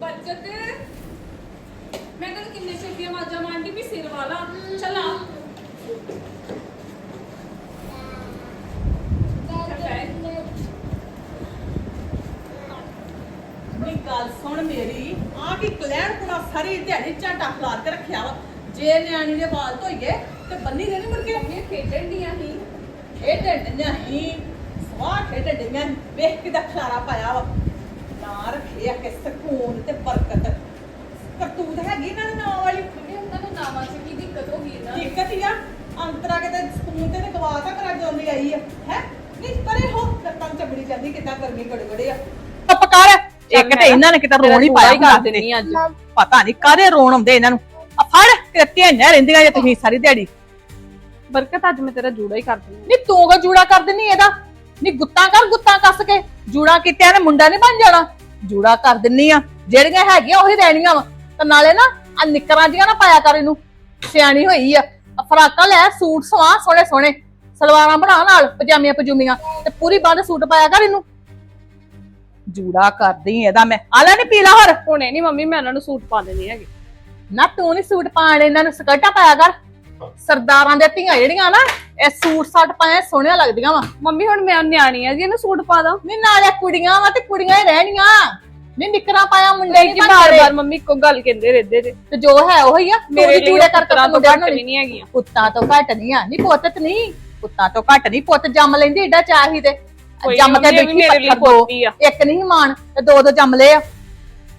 ਬਰਕਤ। ਮੈਂ ਤਾਂ ਕਿੰਨੇ ਛੇਤੀਆਂ ਮਾਜਾ ਮਾਰਦੀ ਵੀ ਸਿਰ ਵਾਲਾ। ਚਲਾ ਨੀ ਗੱਲ ਸੁਣ ਮੇਰੀ। ਆ ਕੀ ਕਲੈਣ ਪੁਣਾ ਸਾਰੀ ਦਿਹਾੜੀ ਝਾਟਾ ਖਲਾਰ ਕੇ ਰੱਖਿਆ ਵਾ। ਜੇ ਨਿਆਣੀ ਦੇ ਵਾਲ ਧੋਈਏ ਤੇ ਬੰਨੀ ਦੇ ਨਹੀਂ ਮੁੜ ਕੇ। ਇਹ ਖੇਡਣ ਦੀਆਂ ਹੀ ਖੇਡਣ ਡਈਆਂ ਹੀ ਸਵਾਹ ਖੇਡਣ ਡਈਆਂ ਵੇਖ ਕੇ ਦਾ ਖਲਾਰਾ ਪਾਇਆ ਵਾ। ਨਾ ਰੱਖਿਆ ਕਿ ਸਕੂਨ ਤੇ ਬਰਕਤ। ਕਰਤੂਤ ਹੈਗੀ ਇਹਨਾਂ ਦੇ ਨਾਂ ਵਾਲੀ ਮੰਮੀ ਉਹਨਾਂ ਨੂੰ ਨਾਵਾਂ 'ਚ ਕੀ ਦਿੱਕਤ ਹੋ ਗਈ ਨਾ। ਦਿੱਕਤ ਹੀ ਆ। ਅੰਤਰਾ ਕਿਤੇ ਸਕੂਨ ਤੇ ਗਵਾਤਾ ਕਰਾ ਕੇ ਆਉਂਦੀ ਆਈ ਆ। ਹੈ? ਨਹੀਂ ਪਰੇ ਹੋ। ਲੱਤਾਂ ਚਬੜੀ ਜਾਂਦੀ ਕਿੱਦਾਂ ਗਰਮੀ ਗੜਗੜੇ ਆ। ਚੁੱਪ ਕਰ। ਇੱਕ ਤੇ ਇਹਨਾਂ ਨੇ ਕਿਤੇ ਰੋਣ ਹੀ ਪਾਇਆ ਕਰ ਦਿੰਨੀ ਅੱਜ। ਪਤਾ ਨਹੀਂ ਕਾਹਦੇ ਰੋਣ ਆਉਂਦੇ ਇਹਨਾਂ ਨੂੰ। ਆ ਫੜ ਤੇ ਧਿਆਨਾਂ ਰਹਿੰਦੀਆਂ ਜੇ ਤੁਸੀਂ ਸਾਰੀ ਦਿਹਾੜੀ। ਬਰਕਤ ਅੱਜ ਮੈਂ ਤੇਰਾ ਜੂੜਾ ਹੀ ਕਰ ਦਿੰਦੀ ਨਹੀਂ ਤੂੰ ਕੋ ਜੂੜਾ ਕਰ ਦਿੰਨੀ ਇਹਦਾ? ਨਹੀਂ ਗੁੱਤਾਂ ਕਰ ਗੁੱਤਾਂ ਕੱਸ ਕੇ। ਜੂੜਾ ਕੀਤਿਆਂ ਨੇ ਮੁੰਡਾ ਨਹੀਂ ਬਣ ਜਾਣਾ। ਜੂੜਾ ਕਰ ਦਿੰਨੀ ਆ। ਜਿਹੜੀਆਂ ਹੈਗੀਆਂ ਉਹੀ ਰਹਿਣੀਆਂ ਵਾ। ਤੇ ਨਾਲੇ ਨਾ ਆ ਨਿੱਕਰਾਂ ਜੀਆਂ ਨਾ ਪਾਇਆ ਕਰ ਇਹਨੂੰ। ਸਿਆਣੀ ਹੋਈ ਆ। ਆਹ ਫਰਾਕਾਂ ਲੈ ਸੂਟ ਸਵਾ ਸੋਹਣੇ ਸੋਹਣੇ। ਸਲਵਾਰਾਂ ਬਣਾ ਨਾਲ ਪਜਾਮੀਆਂ ਪਜੂਮੀਆਂ। ਤੇ ਪੂਰੀ ਬੰਦ ਸੂਟ ਪਾਇਆ ਕਰ ਇਹਨੂੰ। ਜੂੜਾ ਕਰਦੀ ਇਹਦਾ ਮੈਂ। ਆ ਲੈ ਨੀ ਪੀਲਾ ਹੋਰ। ਹੁਣੇ ਨਹੀਂ ਮੰਮੀ ਮੈਂ ਉਹਨਾਂ ਨੂੰ ਸੂਟ ਪਾ ਦੇਣੀ ਹੈਗੀ। ਨਾ ਤੂੰ ਨਹੀਂ ਸੂਟ ਪਾਣ ਇਹਨਾਂ ਨੂੰ ਸਕਰਟਾਂ ਪਾਇਆ ਕਰ। ਸਰਦਾਰਾਂ ਦੇ ਧੀਆਂ ਜਿਹੜੀਆਂ ਨਾ ਇਹ ਸੂਟ ਸਾਟ ਪਾਏ ਸੋਹਣੀਆਂ ਲੱਗਦੀਆਂ ਵਾ। ਮੰਮੀ ਹੁਣ ਮੈਂ ਨਿਆਣੀ ਆ ਜੀ ਇਹਨੂੰ ਸੂਟ ਪਾ ਦਾਂ। ਨਹੀਂ ਨਾਲੇ ਕੁੜੀਆਂ ਵਾ ਤੇ ਕੁੜੀਆਂ ਹੀ ਰਹਿਣੀਆਂ। ਨਹੀਂ ਨਿਕਰਾਂ ਪਾਇਆ ਮੁੰਡੇ ਨਹੀਂ ਜੀ ਬਣਦੇ ਬਾਰ-ਬਾਰ ਮੰਮੀ ਇੱਕੋ ਗੱਲ ਕਹਿੰਦੇ ਰਹਿੰਦੇ ਤੇ ਤੇ ਜੋ ਹੈ ਉਹੀ ਆ ਮੇਰੇ ਲਈ ਜੂੜੇ ਕਰ ਕਰ ਤੋਂ ਮੁੰਡੇ ਘੱਟ ਨੂੰ ਵੀ ਨਹੀਂ। ਹੈਗੀਆਂ। ਪੁੱਤਾਂ ਤੋਂ ਘੱਟ ਨਹੀਂ ਆ। ਨਹੀਂ ਪੁੱਤ ਤੇ ਨਹੀਂ। ਪੁੱਤਾਂ ਤੋਂ ਘੱਟ ਨਹੀਂ। ਪੁੱਤ ਜੰਮ ਲੈਂਦੀ ਏਡਾ ਚਾਹੀ ਤੇ। ਜੰਮ ਕੇ ਵੀ ਲਈ ਪੱਥਰ ਦੋ ਇੱਕ ਨਹੀਂ ਮਾਣ ਤੇ ਦੋ ਦੋ ਜੰਮ ਲਏ ਆ।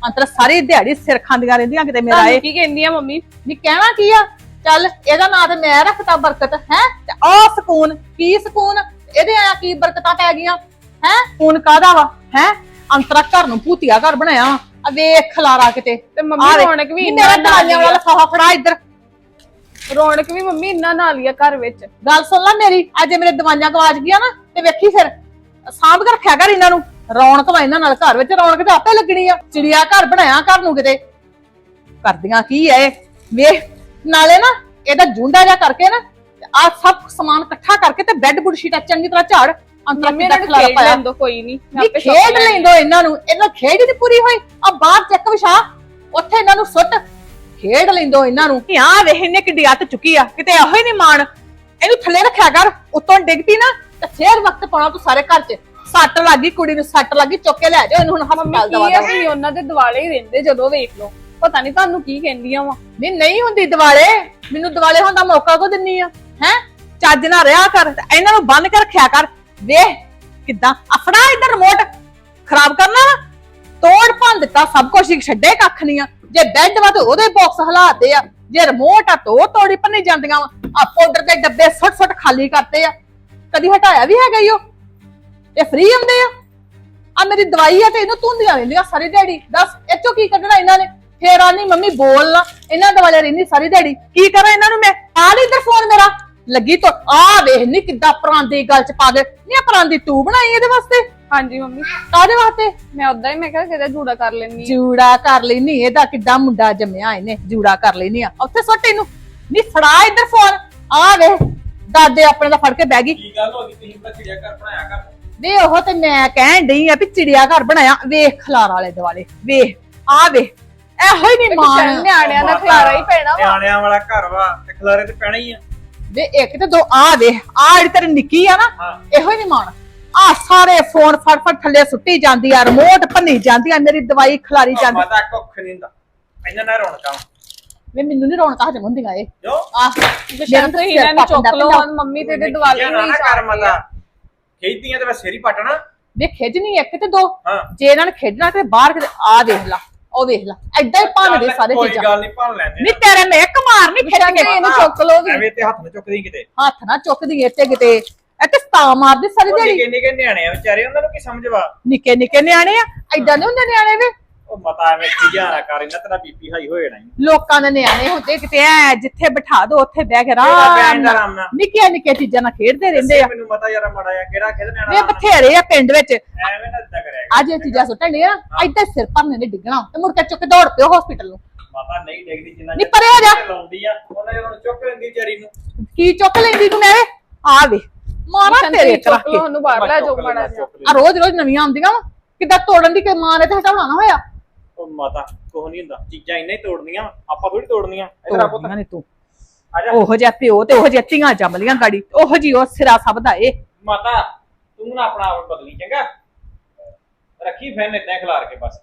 ਅੰਤਰ ਸਾਰੀ ਦਿਹਾੜੀ ਸਿਰ ਖਾਂਦੀਆਂ ਰਹਿੰਦੀਆਂ ਕਿਤੇ ਮੇਰਾ ਇਹ। ਕੀ ਕਹਿੰਦੀ ਆ ਮੰਮੀ? ਨੀ ਕਹਿਣਾ ਕੀ ਆ? ਚੱਲ ਇਹਦਾ ਨਾਂ ਤੇ ਮੈਂ ਰੱਖਤਾ ਬਰਕਤ ਹੈ? ਤੇ ਆ ਸਕੂਨ ਕੀ ਸਕੂਨ? ਇਹਦੇ ਆ ਕੀ ਬਰਕਤਾਂ ਪੈ ਗਈਆਂ? ਹੈ? ਸਕੂਨ ਕਾਦਾ ਵਾ? ਹੈ? ਅੰਤਰਾ ਘਰ ਨੂੰ ਭੂਤੀਆ ਘਰ ਬਣਾਇਆ ਆ ਵੇਖ ਖਲਾਰਾ ਕਿਤੇ। ਤੇ ਮੰਮੀ ਵੇਖ, ਰੌਣਕ ਵੀ ਇੰਨਾ ਮੇਰਾ ਨਾਲ ਦਵਾਈਆਂ ਵਾਲਾ ਲਫਾਫਾ ਫੜਾ ਇੱਧਰ। ਰੌਣਕ ਵੀ ਮੰਮੀ ਇੰਨਾ ਨਾਲ ਹੀ ਆ ਘਰ ਵਿੱਚ। ਗੱਲ ਸੁਣ ਲੈ ਮੇਰੀ ਅੱਜ ਮੇਰੇ ਦਵਾਈਆਂ ਗਵਾਚ ਗਈਆਂ ਨਾ ਤੇ ਵੇਖੀ ਫਿਰ। ਸਾਂਭ ਕੇ ਰੱਖਿਆ ਕਰ ਇਹਨਾਂ ਨੂੰ। ਰੌਣਕ ਵਾ ਇਹਨਾਂ ਨਾਲ ਘਰ ਵਿੱਚ ਰੌਣਕ ਤੇ ਆਪੇ ਲੱਗਣੀ ਆ। ਚਿੜੀਆ ਘਰ ਬਣਾਇਆ ਘਰ ਨੂੰ ਕਿਤੇ। ਕਰਦੀਆਂ ਕੀ ਐ? ਵੇਖ। ਨਾਲੇ ਨਾ ਇਹਦਾ ਜੁੰਡਾ ਜਿਹਾ ਕਰਕੇ ਨਾ ਆ ਸਭ ਸਮਾਨ ਇਕੱਠਾ ਕਰਕੇ ਤੇ ਬੈੱਡ ਬੁੱਡ ਸ਼ੀਟਾਂ ਚੰਗੀ ਤਰ੍ਹਾਂ ਝਾੜ ਅੰਤਰਾ ਨੂੰ ਖਲਾਰਾ ਖੇਡ ਪਾਇਆ। ਲੈਣ ਦੋ ਕੋਈ ਨਹੀਂ ਨਹੀਂ ਖੇਡ ਲੈਂਦੋ ਇਹਨਾਂ ਨੂੰ ਇਹਨਾਂ ਖੇਡ ਹੀ ਨਹੀਂ ਪੂਰੀ ਹੋਈ। ਆ ਬਾਹਰ ਚੱਕ ਵਿਛਾ ਉੱਥੇ ਇਹਨਾਂ ਨੂੰ ਸੁੱਟ ਖੇਡ ਲੈਂਦੋ ਇਹਨਾਂ ਨੂੰ। ਕਿ ਆ ਵੇਖ ਇਹਨੇ ਕਿੱਡੀ ਅੱਤ ਚੁੱਕੀ ਆ ਕਿਤੇ ਇਹੋ ਹੀ ਨਹੀਂ ਮਾਣ। ਇਹਨੂੰ ਥੱਲੇ ਰੱਖਿਆ ਕਰ ਉੱਤੋਂ ਡਿੱਗ ਪਈ ਨਾ ਤੇ ਫੇਰ ਵਕਤ ਪਾਉਣਾ ਤੂੰ ਸਾਰੇ ਘਰ 'ਚ। ਸੱਟ ਲੱਗੀ ਕੁੜੀ ਨੂੰ ਸੱਟ ਲੱਗੀ ਚੁੱਕ ਕੇ ਲੈ ਜਾ ਇਹਨੂੰ ਹੁਣ ਹਸਪਤਾਲ ਦਵਾ ਮੰਮੀ ਦਵਾ ਅਸੀਂ ਉਹਨਾਂ ਦੇ ਦਿਵਾਲੇ ਹੀ ਰਹਿੰਦੇ ਜਦੋਂ ਵੇਖ ਲਓ। ਪਤਾ ਨਹੀਂ ਤੁਹਾਨੂੰ ਕੀ ਕਹਿੰਦੀਆਂ ਵਾ। ਨਹੀਂ ਨਹੀਂ ਹੁੰਦੀ ਦਿਵਾਲੇ। ਮੈਨੂੰ ਦਿਵਾਲੇ ਹੋਣ ਦਾ ਮੌਕਾ ਕੋ ਦਿੰਨੀ ਆ? ਹੈ? ਚੱਜ ਨਾਲ ਰਿਹਾ ਕਰ, ਤੇ ਇਹਨਾਂ ਨੂੰ ਬੰਨ ਕੇ ਰੱਖਿਆ ਕਰ। ਵੇਖ ਕਿੱਦਾਂ ਅਫੜਾ ਇੱਧਰ ਰਿਮੋਟ ਖਰਾਬ ਕਰਨਾ ਵਾ? ਤੋੜ ਭੰਨ ਦਿੱਤਾ, ਸਭ ਕੁਝ ਛੱਡੇ ਕੱਖ ਨਹੀਂ ਆ। ਜੇ ਬੈੱਡ ਵਾ ਤੇ ਉਹਦੇ ਬਾਕਸ ਹਲਾਤੇ ਆ। ਜੇ ਰਿਮੋਟ ਆ ਤੋ ਤੋੜੀ ਭੰਨੀ ਜਾਂਦੀਆਂ ਵਾ। ਆ ਪਾਊਡਰ ਦੇ ਡੱਬੇ ਸੁੱਟ ਸੁੱਟ ਖਾਲੀ ਕਰਤੇ ਆ। ਕਦੀ ਹਟਾਇਆ ਵੀ ਹੈਗਾ ਹੀ ਉਹ? ਇਹ ਫ੍ਰੀ ਹੁੰਦੇ ਆ? ਆ ਮੇਰੀ ਦਵਾਈ ਆ ਤੇ ਇਹਨੂੰ ਧੁੰਦੀਆਂ ਰਹਿੰਦੀਆਂ ਸਾਰੀ ਦਿਹਾੜੀ। ਦੱਸ ਇਹ ਚੋਂ ਕੀ ਕੱਢਣਾ ਇਹਨਾਂ ਨੇ? ਫੇਰ ਆ ਨਹੀਂ ਮੰਮੀ ਬੋਲ ਨਾ। ਇਹਨਾਂ ਦਵਾਲੇ ਰਹਿੰਦੀ ਸਾਰੀ ਦਿਹਾੜੀ। ਕੀ ਕਰਾਂ ਇਹਨਾਂ ਨੂੰ ਮੈਂ? ਆ ਲੈ ਇੱਧਰ ਫੋਨ ਮੇਰਾ। ਲੱਗੀ ਤੋਂ ਆ ਵੇਖ ਨੀ ਕਿੱਦਾਂ ਪਰਾਂਦੀ ਗੱਲ ਚ ਪਾ ਦੇ ਨੀ ਆ ਪਰਾਂਦੀ ਤੂੰ ਬਣਾਈ ਇਹਦੇ ਵਾਸਤੇ? ਹਾਂਜੀ ਮੰਮੀ। ਕਾਹਦੇ ਵਾਸਤੇ? ਮੈਂ ਉਦਾਂ ਹੀ ਮੈਂ ਕਿਹਾ ਕਿਤੇ ਜੂੜਾ ਕਰ ਲੈਣੀ ਜੂੜਾ ਕਰ ਲੈਨੀ ਇਹਦਾ ਕਿੱਡਾ ਮੁੰਡਾ ਜੰਮਿਆ ਇਹਨੇ ਜੂੜਾ ਕਰ ਲੈਨੀ ਆ। ਉੱਥੇ ਸੁੱਟ ਇਹਨੂੰ। ਨੀ ਫੜਾ ਇੱਧਰ ਫੋਨ ਆ ਵੇ ਦਾਦੇ ਆਪਣੇ ਦਾ ਫੜ ਕੇ ਬਹਿ ਗਈ। ਕੀ ਗੱਲ ਹੋ ਗਈ? ਤੁਸੀਂ ਤਾਂ ਚਿੜਿਆ ਘਰ ਬਣਾਇਆ ਕਰ ਵੇ ਉਹ ਤੇ ਮੈਂ ਕਹਿਣ ਡਈ ਆ ਵੀ ਚਿੜੀਆ ਘਰ ਬਣਾਇਆ। ਵੇਖ ਖਲਾਰ ਵਾਲੇ ਦੁਆਲੇ ਵੇਖ ਆ ਵੇ ਇਹੋ ਹੀ ਨਹੀਂ ਮਾਣ ਨਿਆਣਿਆਂ ਦਾ ਖਲਾਰਾ ਹੀ ਪੈਣਾ ਵਾ। ਨਿਆਣਿਆਂ ਵਾਲਾ ਘਰ ਵਾ ਤੇ ਖਲਾਰੇ ਤੇ ਪੈਣਾ ਹੀ ਆ। ਵੇ ਇੱਕ ਤੇ ਦੋ ਆ ਵੇ ਆ ਜਿਹੜੀ ਤੇਰੀ ਨਿੱਕੀ ਆ ਨਾ ਇਹੋ ਹੀ ਨਹੀਂ ਮਾਣ ਆ ਸਾਰੇ ਫੋਨ ਫੜ ਫੜ ਥੱਲੇ ਸੁੱਟੀ ਜਾਂਦੀ ਆ ਰਿਮੋਟ ਭੰਨੀ ਜਾਂਦੀ ਆ ਮੇਰੀ ਦਵਾਈ ਖਲਾਰੀ ਜਾਂਦੀ। ਮਾਤਾ ਕੁੱਖ ਨਹੀਂ ਹੁੰਦਾ। ਇਹਨਾਂ ਨਾਲ ਰੌਣਕਾਂ ਵੇ। ਮੈਨੂੰ ਨਹੀਂ ਰੌਣਕਾਂ ਹਜਮ ਹੁੰਦੀਆਂ ਇਹ। ਜੋ ਆ ਬੇਸ਼ੱਕ ਤੁਸੀਂ ਇਹਨਾਂ ਨੂੰ ਚੁੱਕ ਲਓ ਹੁਣ ਮੰਮੀ ਤੇ ਇਹਦੇ ਦਿਵਾਲੇ ਨਾ ਨਹੀਂ ਨਾ ਕਰ ਮਾਤਾ ਖੇਡਦੀਆਂ ਤੇ ਬਸ ਸਿਰ ਹੀ ਪਟਣਾ ਵੇ ਖਿੱਚ ਨਹੀਂ ਇੱਕ ਤੇ ਦੋ। ਜੇ ਇਹਨਾਂ ਨੇ ਖੇਡਣਾ ਤੇ ਬਾਹਰ ਆ ਦੇਖ ਲਾ। ਉਹ ਵੇਖ ਲਾ ਐਦਾਂ ਹੀ ਭੰਨਦੇ ਚੱਲ, ਸਾਰੇ ਕੋਈ ਚੀਜ਼ਾਂ। ਗੱਲ ਨਹੀਂ ਭੰਨ ਲੈਂਦੇ ਨਹੀਂ ਤੇਰੇ ਮੈਂ ਇੱਕ ਮਾਰ ਨਹੀਂ ਖਿੱਚ ਕੇ ਇਹਨੂੰ ਚੁੱਕ ਵੀ ਐਵੇਂ ਤੇ ਹੱਥ ਨਾਲ ਚੁੱਕਦੀ ਕਿਤੇ। ਹੱਥ ਨਾ ਚੁੱਕਦੀ ਇੱਥੇ ਕਿਤੇ। ਇਹ ਤੇ ਸਤਾ ਮਾਰਦੀ ਸਾਰੀ ਦਿਹਾੜੀ। ਨਿੱਕੇ ਨਿੱਕੇ ਨਿਆਣੇ ਆ ਵਿਚਾਰੇ ਉਹਨਾਂ ਨੂੰ ਕੀ ਸਮਝਵਾ? ਨਿੱਕੇ ਨਿੱਕੇ ਨਿਆਣੇ ਆ ਐਦਾਂ ਨਹੀਂ ਹੁੰਦੇ ਨਿਆਣੇ ਵੇ। ਉਹ ਮਤਾ ਐਵੇਂ ਖਿਜਾ ਨਾ ਕਰ ਇਹਨਾਂ ਤੇਰਾ ਬੀਪੀ ਹਾਈ ਹੋ ਜਾਣਾ ਈ। ਲੋਕਾਂ ਦੇ ਨਿਆਣੇ ਹੁੰਦੇ ਕਿਤੇ ਐ ਜਿੱਥੇ ਬਿਠਾ ਦੋ ਉੱਥੇ ਬਹਿ ਕੇ ਕਿਹੜਾ ਆਰਾਮ ਨਾਲ ਨਿੱਕੀਆਂ ਨਿੱਕੀਆਂ ਚੀਜ਼ਾਂ ਨਾਲ ਖੇਡਦੇ ਰਹਿੰਦੇ ਆ। ਮੈਨੂੰ ਪਤਾ ਯਾਰ ਮਾੜਾ ਜਿਹਾ ਕਿਹੜਾ ਖੇਡ ਨਿਆਣਾ ਵੇ ਆਰਾਮ ਨਾਲ। ਬਥੇਰੇ ਆ ਪਿੰਡ ਵਿੱਚ। ਐਵੇਂ ਨਾ ਇਦਾਂ ਕਰਿਆ ਅੱਜ ਇਹ ਚੀਜ਼ਾਂ ਸੁੱਟਣ ਦੀਆਂ ਐਦਾਂ ਸਿਰ ਭਰਨੇ ਨੇ ਡਿੱਗਣਾ ਤੇ ਮੁੜ ਕੇ ਚੁੱਕ ਕੇ ਦੌੜ ਪਿਓ ਹਸਪੀਟਲ ਨੂੰ। ਮਾਤਾ ਨਹੀਂ ਦੇਖਦੀ ਜਿੰਨਾ ਨੀ ਪਰੇ ਹੋ ਜਾ। ਲਾਉਂਦੀ ਆ ਉਹਨਾਂ ਜਦੋਂ ਚੁੱਕ ਲੈਂਦੀ ਵਿਚਾਰੀ ਨੂੰ। ਕੀ ਚੁੱਕ ਲੈਂਦੀ ਤੂੰ ਮੈਂ ਆ ਵੇ ਮਾਰਾ ਤੇਰੇ ਕਰਾਕੇ ਲਓ ਉਹਨੂੰ ਬਾਹਰ ਲੈ ਜਾਓ ਮਾੜਾ ਜਿਹਾ। ਆ। ਰੋਜ਼ ਰੋਜ਼ ਨਵੀਆਂ ਆਉਂਦੀਆਂ ਵਾ ਕਿੱਦਾਂ ਤੋੜਨ ਦੀ ਕਿ ਮਾਂ ਨੇ ਤੇ ਹਟਾਉਣਾ ਨਾ ਹੋਇਆ। ਉਹ ਮਾਤਾ ਕੁਛ ਨਹੀਂ ਹੁੰਦਾ। ਚੀਜ਼ਾਂ ਇੰਨੇ ਹੀ ਤੋੜਨੀਆਂ ਆਪਾਂ ਥੋੜੀ ਤੋੜਨੀਆਂ। ਇਧਰ ਆ ਪੁੱਤ। ਤੋੜਨੀਆਂ ਨੀ ਤੂੰ। ਆ ਜਾ। ਉਹੋ ਜਿਹਾ ਪਿਓ ਤੇ ਉਹੋ ਜਿਹਾ ਧੀਆਂ ਜੰਮਲੀਆਂ ਗਾੜੀ ਉਹੋ ਜੀ ਉਹ ਸਿਰਾ ਸਭ ਦਾ ਇਹ ਮਾਤਾ ਤੂੰ ਨਾ ਆਪਣਾ ਆਪ ਬਦਲੀ ਚੰਗਾ? ਰੱਖੀ ਫੈਨ ਇਦਾਂ ਖਿਲਾਰ ਕੇ ਬਸ।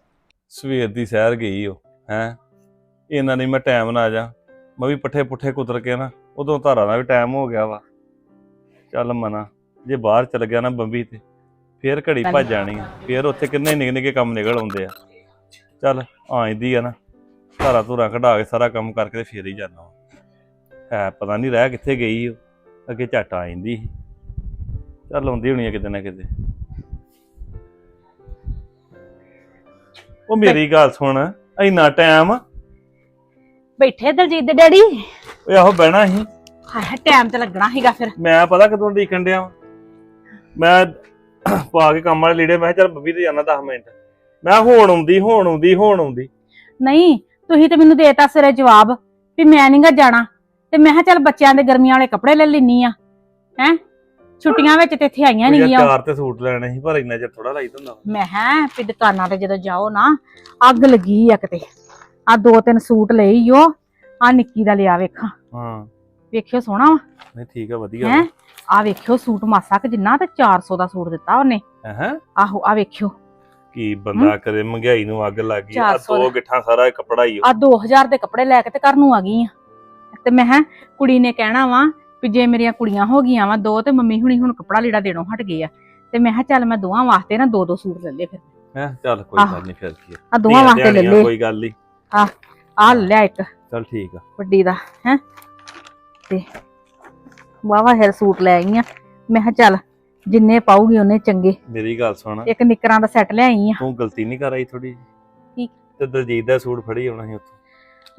ਸਵੇਰ ਦੀ ਸੈਰ ਗਈ ਉਹ ਹੈ? ਇਹਨਾਂ ਨੇ ਮੈਂ ਟਾਈਮ ਨਾ ਆ ਜਾ। ਮੈਂ ਵੀ ਪੱਠੇ ਪੁੱਠੇ ਕੁਤਰ ਕੇ ਨਾ ਉਦੋਂ ਧਾਰਾਂ ਦਾ ਵੀ ਟਾਈਮ ਹੋ ਗਿਆ ਵਾ। ਚੱਲ ਮਨਾ ਜੇ ਬਾਹਰ ਚਲ ਗਿਆ ਨਾ ਬੰਬੀ ਤੇ ਫੇਰ ਘੜੀ ਭੱਜ ਜਾਣੀ ਆ। ਫੇਰ ਉੱਥੇ ਕਿੰਨੇ ਨਿੱਕੇ ਨਿੱਕੇ ਕੰਮ ਨਿਕਲ ਆਉਂਦੇ ਆ। ਚੱਲ ਆਂਦੀ ਆ ਨਾ ਧਾਰਾ ਧੂਰਾ ਕਢਾ ਕੇ ਸਾਰਾ ਕੰਮ ਕਰਕੇ ਤੇ ਫੇਰ ਹੀ ਜਾਣਾ ਹੈ ਪਤਾ ਨਹੀਂ ਰਹਿ ਕਿੱਥੇ ਗਈ ਉਹ ਅੱਗੇ ਝੱਟ ਆ ਜਾਂਦੀ ਸੀ। ਚੱਲ ਆਉਂਦੀ ਹੋਣੀ ਆ ਕਿਤੇ ਨਾ ਕਿਤੇ। ਉਹ ਮੇਰੀ ਗੱਲ ਸੁਣ ਇੰਨਾ ਟਾਈਮ ਬੈਠੇ ਦਲਜੀਤ ਦੇ ਡੈਡੀ। ਓਏ ਆਹੋ ਬਹਿਣਾ ਸੀ। ਹਾਏ ਟਾਈਮ ਤੇ ਲੱਗਣਾ ਸੀਗਾ ਫਿਰ। ਮੈਂ ਪਤਾ ਕਦੋਂ ਦੇਖਣ ਡਿਆ ਵਾਂ। ਮੈਂ ਪਾ ਕੇ ਕੰਮ ਵਾਲੇ ਲੀੜੇ ਮੈਂ ਕਿਹਾ ਚੱਲ ਬੱਬੀ ਤੇ ਜਾਣਾ 10 ਮਿੰਟ। ਮੈਂ ਹੁਣ ਆਉਂਦੀ ਹੁਣ ਆਉਂਦੀ ਹੁਣ ਆਉਂਦੀ। ਨਹੀਂ ਤੁਸੀਂ ਤੇ ਮੈਨੂੰ ਦੇਤਾ ਸਿਰੇ ਜਵਾਬ ਵੀ ਮੈਂ ਨਹੀਂਗਾ ਜਾਣਾ। ਤੇ ਮੈਂ ਕਿਹਾ ਚੱਲ ਬੱਚਿਆਂ ਦੇ ਗਰਮੀਆਂ ਵਾਲੇ ਕੱਪੜੇ ਲੈ ਲੈਣੀ ਆ। ਹੈ? ਛੁੱਟੀਆਂ ਵਿੱਚ ਤੇ ਇੱਥੇ ਆਈਆਂ ਉਹ ਯਾਰ ਨਹੀਂਗੀਆਂ ਚਾਰ ਤੇ ਸੂਟ ਲੈਣੇ ਸੀ ਪਰ ਇੰਨਾ ਚਿਰ ਥੋੜਾ ਲਾਈ ਹੁੰਦਾ ਮੈਂ ਹੈ ਵੀ ਦੁਕਾਨਾਂ ਤੇ ਜਦੋਂ ਜਾਓ ਨਾ ਅੱਗ ਲੱਗੀ ਆ ਕਿਤੇ। ਆ ਦੋ ਤਿੰਨ ਸੂਟ ਲਏ ਈ ਓ ਆ ਨਿੱਕੀ ਦਾ ਲਿਆ ਵੇਖਾਂ। ਹਾਂ। ਵੇਖਿਓ ਸੋਹਣਾ ਵਾ। ਨਹੀਂ ਠੀਕ ਆ ਵਧੀਆ ਹੈ? ਆ ਵੇਖਿਓ ਸੂਟ ਮਾਸਾ ਕਿ ਜਿੰਨਾ ਤੇ 400 ਦਾ ਸੂਟ ਦਿੱਤਾ ਉਹਨੇ। ਹੈ? ਆਹੋ ਆ ਵੇਖਿਓ। ਕੀ ਬੰਦਾ ਕਰੇ ਮਹਿੰਗਾਈ ਨੂੰ ਅੱਗ ਲੱਗ ਗਈ ਆ 400 ਦੋ ਗਿੱਠਾਂ ਸਾਰਾ ਕੱਪੜਾ ਹੀ ਆ। 2000 ਦੇ ਕੱਪੜੇ ਲੈ ਕੇ ਤੇ ਘਰ ਨੂੰ ਆ ਗਈ ਆ। ਤੇ ਮੈਂ ਕਿਹਾ ਕੁੜੀ ਨੇ ਕਹਿਣਾ ਵਾ ਵੀ ਜੇ ਮੇਰੀਆਂ ਕੁੜੀਆਂ ਹੋ ਗਈਆਂ ਵਾ ਦੋ ਤੇ ਮੰਮੀ ਹੁਣੀ ਹੁਣ ਕੱਪੜਾ ਲੀੜਾ ਦੇਣੋਂ ਹਟ ਗਏ ਆ। ਤੇ ਮੈਂ ਕਿਹਾ ਚੱਲ ਮੈਂ ਦੋਵਾਂ ਵਾਸਤੇ ਨਾ ਦੋ ਦੋ ਸੂਟ ਲੈ ਲਏ ਫਿਰ। ਹੈ ਚੱਲ ਕੋਈ। ਗੱਲ ਨਹੀਂ ਫਿਰ ਕੀ ਆ। ਆ ਧੀਆਂ ਵਾਸਤੇ ਲੈ ਲਏ ਕੋਈ ਗੱਲ ਨਹੀਂ ਆ ਲੈ ਲਿਆ ਇੱਕ। ਚੱਲ ਠੀਕ ਆ। ਵੱਡੀ ਦਾ ਹੈ। ਤੇ ਵਾਵਾ ਹੈਰ ਸੂਟ ਲੈ ਆਈ ਆ। ਮੈਂ ਕਿਹਾ ਚੱਲ ਜਿੰਨੇ ਪਾਉਗੀ ਉਹਨੇ ਚੰਗੇ। ਮੇਰੀ ਗੱਲ ਸੁਣ। ਇੱਕ ਨਿਕਰਾਂ ਦਾ ਸੈੱਟ ਲੈ ਆਈ ਆ। ਤੂੰ ਗਲਤੀ ਨਹੀਂ ਕਰ ਆਈ ਥੋੜੀ ਕੀ? ਤੇ ਦਲਜੀਤ ਦਾ ਸੂਟ ਫੜੀ ਆਉਣਾ ਸੀ ਉੱਥੇ।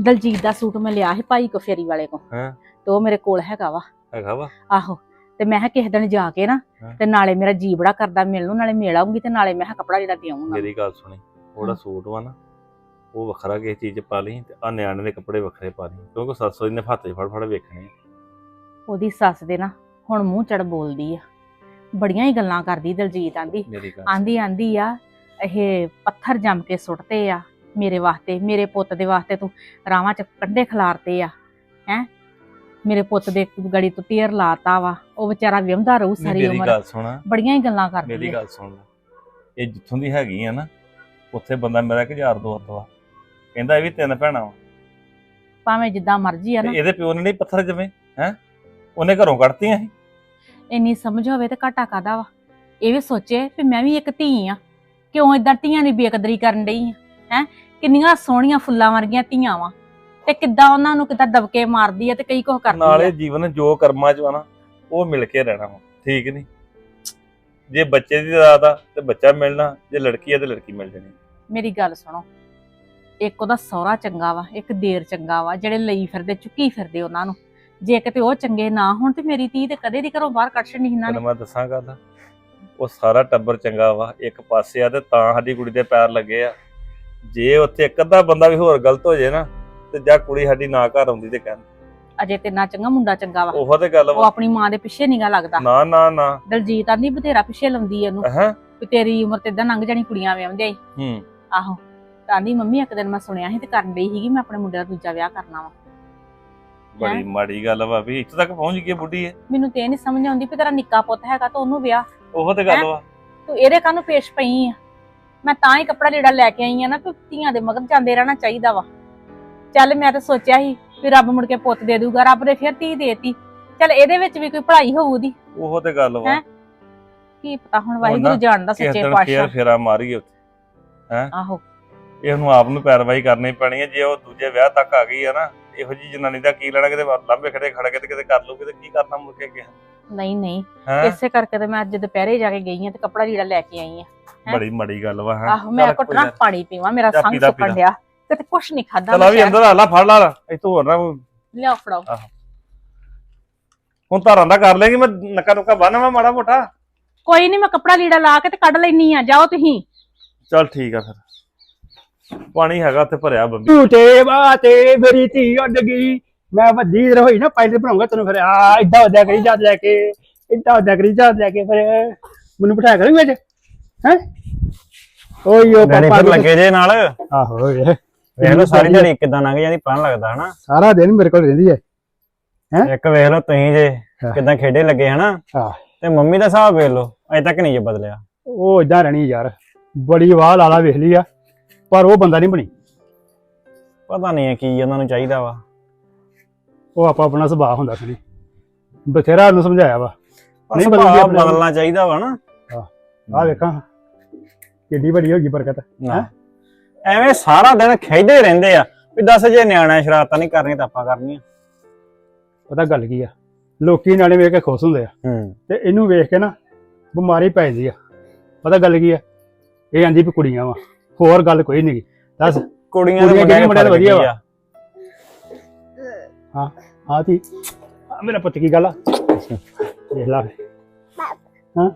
ਦਲਜੀਤ ਦਾ ਸੂਟ ਮੈਂ ਲਿਆ ਸੀ ਭਾਈ ਕੋ ਫੇਰੀ ਵਾਲੇ ਕੋ ਹੈਂ? ਤੇ ਉਹ ਮੇਰੇ ਕੋਲ ਹੈਗਾ ਵਾ। ਹੈਗਾ ਵਾ? ਆਹੋ। ਤੇ ਮੈਂ ਕਿਹਾ ਕਿਸੇ ਦਿਨ ਜਾ ਕੇ ਨਾ ਹਾਂ। ਤੇ ਨਾਲੇ ਮੇਰਾ ਜੀ ਬੜਾ ਕਰਦਾ ਮਿਲਣ ਨੂੰ ਨਾਲੇ ਮਿਲ ਆਉਂਗੀ ਤੇ ਨਾਲੇ ਮੈਂ ਕਿਹਾ ਕੱਪੜਾ ਜਿਹੜਾ ਦੇ ਆਉਂਗਾ ਮੇਰੀ ਗੱਲ ਸੁਣੀ। ਉਹਦਾ ਸੂਟ ਵਾ ਨਾ ਉਹ ਵੱਖਰਾ ਕਿਸੇ ਚੀਜ਼ 'ਚ ਪਾ ਲਈ ਤੇ ਆ ਨਿਆਣੇ ਦੇ ਕੱਪੜੇ ਵੱਖਰੇ ਪਾ ਲਈ। ਕਿਉਂਕਿ ਸੱਸ ਉਹਨੇ ਹੱਥੇ ਫੜ ਫੜ ਵੇਖਣੇ ਆ। ਉਹਦੀ ਸੱਸ ਦੇ ਨਾ ਹੁਣ ਮੂੰਹ ਚੜ ਬੋਲਦੀ ਆ। ਬੜੀਆਂ ਹੀ ਗੱਲਾਂ ਕਰਦੀ ਦਲਜੀਤ ਆਂਦੀ। ਮੇਰੀ ਗੱਲ ਆਂਦੀ ਆਂਦੀ ਆ ਇਹ ਪੱਥਰ ਜੰਮ ਕੇ ਸੁੱਟਦੇ ਆ ਮੇਰੇ ਵਾਸਤੇ ਮੇਰੇ ਪੁੱਤ ਦੇ ਵਾਸਤੇ ਤੂੰ ਰਾਵਾਂ ਚ ਕੰਡੇ ਖਿਲਾਰਤੇ ਆ ਹੈ? ਮੇਰੇ ਪੁੱਤ ਦੇ ਗੜੀ ਤੋਂ ਤੀਰ ਲਾਤਾ ਵਾ ਉਹ ਵਿਚਾਰਾ ਵਿਆਹੁੰਦਾ ਰਹੂ ਸਾਰੀ ਮੇਰੀ ਉਮਰ। ਗੱਲ ਸੁਣ। ਬੜੀਆਂ ਹੀ ਗੱਲਾਂ ਕਰਦੀ ਮੇਰੀ ਗੱਲ ਸੁਣ। ਇਹ ਜਿੱਥੋਂ ਦੀ ਹੈਗੀ ਆ ਨਾ ਉੱਥੇ ਬੰਦਾ ਮੇਰਾ ਕਿ ਯਾਰ ਦੋਸਤ ਵਾ। ਕਹਿੰਦਾ ਇਹ ਵੀ ਤਿੰਨ ਭੈਣਾਂ ਵਾ। ਭਾਵੇਂ ਜਿੱਦਾਂ ਮਰਜ਼ੀ ਆ ਨਾ। ਇਹਦੇ ਪਿਓ ਨੇ ਨਹੀਂ ਪੱਥਰ ਜਵੇਂ ਹੈ? ਉਹਨੇ ਘਰੋਂ ਕੱਢਤੀਆਂ ਸੀ। ਇੰਨੀ ਸਮਝ ਹੋਵੇ ਤੇ ਘਾਟਾ ਕਾਦਾ ਵਾ? ਇਹ ਵੀ ਸੋਚੇ ਵੀ ਮੈਂ ਵੀ ਇੱਕ ਧੀ ਆ। ਕਿਉਂ ਇਦਾਂ ਧੀਆਂ ਦੀ ਬੇਕਦਰੀ ਕਰਨ ਡਈ ਆ? ਹੈ? ਕਿੰਨੀਆਂ ਸੋਹਣੀਆਂ ਫੁੱਲਾਂ ਵਰਗੀਆਂ ਧੀਆਂ ਵਾ। ਤੇ ਕਿੱਦਾਂ ਉਹਨਾਂ ਨੂੰ ਕਿੱਦਾਂ ਦਬਕੇ ਮਾਰਦੀ ਆ ਤੇ ਕਈ ਕੁਝ ਕਰਦੀ ਨਾਲੇ ਆ ਜੀਵਨ ਜੋ ਕਰਮਾਂ 'ਚ ਵਾ ਨਾ ਉਹ ਮਿਲ ਕੇ ਰਹਿਣਾ ਵਾ। ਠੀਕ ਨਹੀਂ ਜੇ ਬੱਚੇ ਦੀ ਰਾਤ ਆ ਤੇ ਬੱਚਾ ਮਿਲਣਾ ਜੇ ਲੜਕੀ ਆ ਤੇ ਲੜਕੀ ਮਿਲ ਜਾਣੀ। ਮੇਰੀ ਗੱਲ ਸੁਣੋ। ਇੱਕ ਉਹਦਾ ਸਹੁਰਾ ਚੰਗਾ ਵਾ ਇੱਕ ਦੇਰ ਚੰਗਾ ਵਾ ਜਿਹੜੇ ਲਈ ਫਿਰਦੇ ਚੁੱਕੀ ਫਿਰਦੇ ਉਹਨਾਂ ਨੂੰ। ਜੇ ਕਿਤੇ ਉਹ ਚੰਗੇ ਨਾ ਹੋਣ ਤੇ ਮੇਰੀ ਧੀ ਤੇ ਕਦੇ ਦੀ ਘਰੋਂ ਬਾਹਰ ਕੱਢ ਛੱਡਣੀ ਇਹਨਾਂ ਨੇ। ਤੈਨੂੰ ਮੈਂ ਦੱਸਾਂ ਗੱਲ? ਉਹ ਸਾਰਾ ਟੱਬਰ ਚੰਗਾ ਵਾ ਇੱਕ ਪਾਸੇ ਆ ਤੇ ਤਾਂ ਸਾਡੀ ਕੁੜੀ ਦੇ ਪੈਰ ਲੱਗੇ ਆ। ਜੇ ਉੱਥੇ ਇੱਕ ਅੱਧਾ ਬੰਦਾ ਵੀ ਹੋਰ ਗਲਤ ਹੋ ਜੇ ਨਾ ਤੇ ਜਾਂ ਕੁੜੀ ਸਾਡੀ ਨਾ ਘਰ ਆਉਂਦੀ ਤੇ ਕਹਿਣ। ਅਜੇ ਤੇ ਨਾ ਚੰਗਾ ਮੁੰਡਾ ਚੰਗਾ ਵਾ। ਉਹ ਤੇ ਗੱਲ ਉਹ ਵਾ ਆਪਣੀ ਮਾਂ ਦੇ ਪਿੱਛੇ ਨਿਗਾ ਲੱਗਦਾ। ਨਾ ਨਾ ਨਾ। ਦਲਜੀਤ ਆਂਦੀ ਬਥੇਰਾ ਪਿੱਛੇ ਲਾਉਂਦੀ ਆ ਇਹਨੂੰ ਹਾਂ ਵੀ ਤੇਰੀ ਉਮਰ ਤੇ ਇਦਾਂ ਲੰਘ ਜਾਣੀ ਕੁੜੀਆਂ ਵਿਆਹੁੰਦੇ ਈ ਹੂੰ। ਆਹੋ। ਤਾਂ ਆਂਦੀ ਮੰਮੀ ਇੱਕ ਦਿਨ ਮੈਂ ਸੁਣਿਆ ਸੀ ਤੇ ਕਰਨ ਡਈ ਸੀਗੀ ਮੈਂ ਆਪਣੇ ਮੁੰਡੇ ਦਾ ਦੂਜਾ ਵਿਆਹ ਕਰਨਾ ਵਾ। ਬੜੀ ਮਾੜੀ ਗੱਲ ਵਾ ਵੀ। ਇੱਥੇ ਤੱਕ ਪਹੁੰਚ ਗਈ ਬੁੱਢੀ ਹੈ ਮੈਨੂੰ ਤੇ ਨਹੀਂ ਸਮਝ ਆਉਂਦੀ ਵੀ ਤੇਰਾ ਨਿੱਕਾ ਪੁੱਤ ਹੈਗਾ ਤਾਂ ਉਹਨੂੰ ਵਿਆਹ। ਉਹ ਤੇ ਗੱਲ ਵਾ। ਤੂੰ ਇਹਦੇ ਕਾਹਨੂੰ ਪੇਸ਼ ਪਈ ਆ। ਮੈਂ ਤਾਂ ਹੀ ਕੱਪੜਾ ਲੀੜਾ ਲੈ ਕੇ ਆਈ ਆ ਨਾ ਵੀ ਧੀਆਂ ਦੇ ਮਗਰ ਜਾਂਦੇ ਰਹਿਣਾ ਚਾਹੀਦਾ ਵਾ। ਚੱਲ ਮੈਂ ਤਾਂ ਸੋਚਿਆ ਸੀ ਵੀ ਰੱਬ ਮੁੜ ਕੇ ਪੁੱਤ ਦੇ ਦੂਗਾ ਰੱਬ ਨੇ ਫਿਰ ਧੀ ਦੇਤੀ। ਚੱਲ ਇਹਦੇ ਵਿੱਚ ਵੀ ਕੋਈ ਭਲਾਈ ਹੋਊ ਦੀ ਉਹ ਤੇ ਗੱਲ ਵਾ। ਹੈਂ? ਕੀ ਪਤਾ ਹੁਣ ਵਾਹਿਗੁਰੂ ਜਾਣਦਾ ਸੱਚੇ ਦਿਨ ਫੇਰ ਪਾਤਸ਼ਾਹ। ਫੇਰਾ ਮਾਰੀਏ ਉੱਥੇ। ਆਹੋ। ਇਹ ਨੂੰ ਆਪ ਨੂੰ ਪੈਰਵਾਈ ਕਰਨੀ ਪੈਣੀ ਹੈ ਜੇ ਉਹ ਦੂਜੇ ਵਿਆਹ ਤੱਕ ਆ ਗਈ ਹੈ ਨਾ। ਇਹੋ ਜੀ ਜਨਾਨੀ ਦਾ ਕੀ ਲੈਣਾ? ਕਿਤੇ ਲਾਂਬੇ ਖੜੇ ਖੜ ਕੇ ਤੇ ਕਿਤੇ ਕਰ ਲੂਗੀ ਤੇ ਕੀ ਕਰਨਾ ਮੁੜ ਕੇ ਅੱਗੇ? ਨਹੀਂ ਨਹੀਂ। ਹੈ? ਇਸੇ ਕਰਕੇ ਤੇ ਮੈਂ ਅੱਜ ਦੁਪਹਿਰੇ ਜਾ ਕੇ ਗਈ ਆ ਤੇ ਕੱਪੜਾ ਲੀੜਾ ਲੈ ਕੇ ਆਈ ਆ। ਹੈਂ? ਬੜੀ ਮੜੀ ਗੱਲ ਵਾ ਹੈ? ਆਹੋ ਮੈਂ ਘੁੱਟਣਾ ਪਾਣੀ ਪੀਵਾਂ ਮੇਰਾ ਜਾ ਸੰਗ ਪੀਲਾ, ਸੁੱਕਣ ਪੀਲਾ। ਡਿਆ ਕਿਤੇ ਕੁਛ ਨਹੀਂ ਖਾਦਾ ਚਲ ਆ ਵੀ ਅੰਦਰ ਆ ਲਾ ਫੜ ਲਾ ਇਤੋਂ ਹੋਰ ਨਾ ਕੋਈ- ਲਿਆਓ ਫੜਾਓ। ਹੁਣ ਧਾਰਾਂ ਦਾ ਕਰ ਲੇਗੀ ਮੈਂ ਨੱਕਾ ਨੁੱਕਾ ਬੰਨਵਾ ਮਾੜਾ ਮੋਟਾ। ਕੋਈ ਨਹੀਂ ਮੈਂ ਕੱਪੜਾ ਲੀੜਾ ਲਾ ਕੇ ਤੇ ਕੱਢ ਲੈਣੀ ਆ ਜਾਓ ਤੁਸੀਂ। ਚਲ ਠੀਕ ਆ ਫਿਰ। ਪਾਣੀ ਹੈਗਾ ਉੱਥੇ ਭਰਿਆ ਬੰਬੀ। ਝੂਠੇ ਬਾਤੇ ਮੇਰੀ ਧੀ ਉੱਡ ਗਈ। ਮੈਂ ਵੱਡੀ ਹੋਈ ਨਾ ਪੈਸੇ ਬਣਾਉਂਗਾ ਤੈਨੂੰ ਫਿਰ। ਆ ਏਦਾਂ ਵੱਡਿਆ ਕਰੀ ਜੱਜ ਲੈ ਕੇ ਏਦਾਂ ਵੱਡਿਆ ਕਰੀ ਜੱਜ ਲੈ ਕੇ ਫਿਰ ਮੈਨੂੰ ਬਿਠਾਇਆ ਕਰੀ ਵਿੱਚ? ਹੈ? ਓਏ ਡੈਡੀ ਪਾਪਾ ਫਿਰ ਲੱਗੇ ਜੇ ਨਾਲ। ਆਹੋ ਵੇਖ ਲਓ ਸਾਰੀ ਦਿਹਾੜੀ ਕਿਦਾਂ ਲੰਘ ਜਾਂਦੀ ਨੀ ਲੱਗਦਾ ਹਨਾ? ਸਾਰਾ ਦਿਨ ਮੇਰੇ ਕੋਲ ਰਹਿੰਦੀ ਹੈ? ਇੱਕ ਵੇਖ ਲਓ ਤੁਸੀਂ ਜੇ ਹਾਂ। ਕਿਦਾਂ ਖੇਡੇ ਲੱਗੇ ਹਨਾ? ਹਾਂ। ਤੇ ਮੰਮੀ ਦਾ ਹਿਸਾਬ ਵੇਖ ਲਓ ਅਜੇ ਤੱਕ ਨਹੀਂ ਜੇ ਬਦਲਿਆ। ਉਹ ਇਦਾਂ ਰਹਿਣੀ ਯਾਰ। ਬੜੀ ਵਾਹ ਲਾਲਾ ਵੇਖ ਲਈ ਆ। ਪਰ ਉਹ ਬੰਦਾ ਨਹੀਂ ਬਣੀ। ਪਤਾ ਨਹੀਂ ਕੀ ਉਹਨਾਂ ਨੂੰ ਚਾਹੀਦਾ ਵਾ। ਉਹ ਆਪਾ ਆਪਣਾ ਸੁਭਾਅ ਹੁੰਦਾ ਸੀ। ਬਥੇਰਾ ਉਹਨੂੰ ਸਮਝਾਇਆ ਵਾ। ਨਹੀਂ ਬਦਲਦੀ ਆਪਣੇ ਆਪ। ਬਦਲਣਾ ਚਾਹੀਦਾ ਵਾ ਨਾ। ਆਹ ਵੇਖਾਂ। ਕਿੱਡੀ ਵੱਡੀ ਹੋ ਗਈ ਬਰਕਤ। ਨਾ। ਐਵੇਂ ਸਾਰਾ ਦਿਨ ਖੇਡਦੇ ਰਹਿੰਦੇ ਆ। ਵੀ ਦੱਸ ਜੇ ਨਿਆਣਾ ਸ਼ਰਾਰਤਾਂ ਨਹੀਂ ਕਰਨੀਆਂ ਤਾਂ ਆਪਾਂ ਕਰਨੀਆਂ। ਪਤਾ ਗੱਲ ਕੀ ਆ? ਲੋਕੀ ਨਾਲੇ ਵੇਖ ਕੇ ਖੁਸ਼ ਹੁੰਦੇ ਆ। ਹੂੰ। ਤੇ ਇਹਨੂੰ ਵੇਖ ਕੇ ਨਾ ਬਿਮਾਰੀ ਪੈ ਜਾਂਦੀ ਆ। ਪਤਾ ਗੱਲ ਕੀ ਆ? ਇਹ ਆਂਦੀ ਵੀ ਕੁੜੀਆਂ ਵਾ। ਹੋਰ ਗੱਲ ਕੋਈ ਨਹੀਂ ਦੱਸ। ਕੁੜੀਆਂ ਦੇ ਮੁੰਡਿਆਂ ਮੁੰਡਿਆਂ ਦਾ ਵਧੀਆ ਵਾ? ਆ ਹਾਂ ਤੀ ਮੇਰਾ ਪੁੱਤ ਕੀ ਗੱਲ ਆ? ਦੇਖ ਲਾ। ਹਾਂ?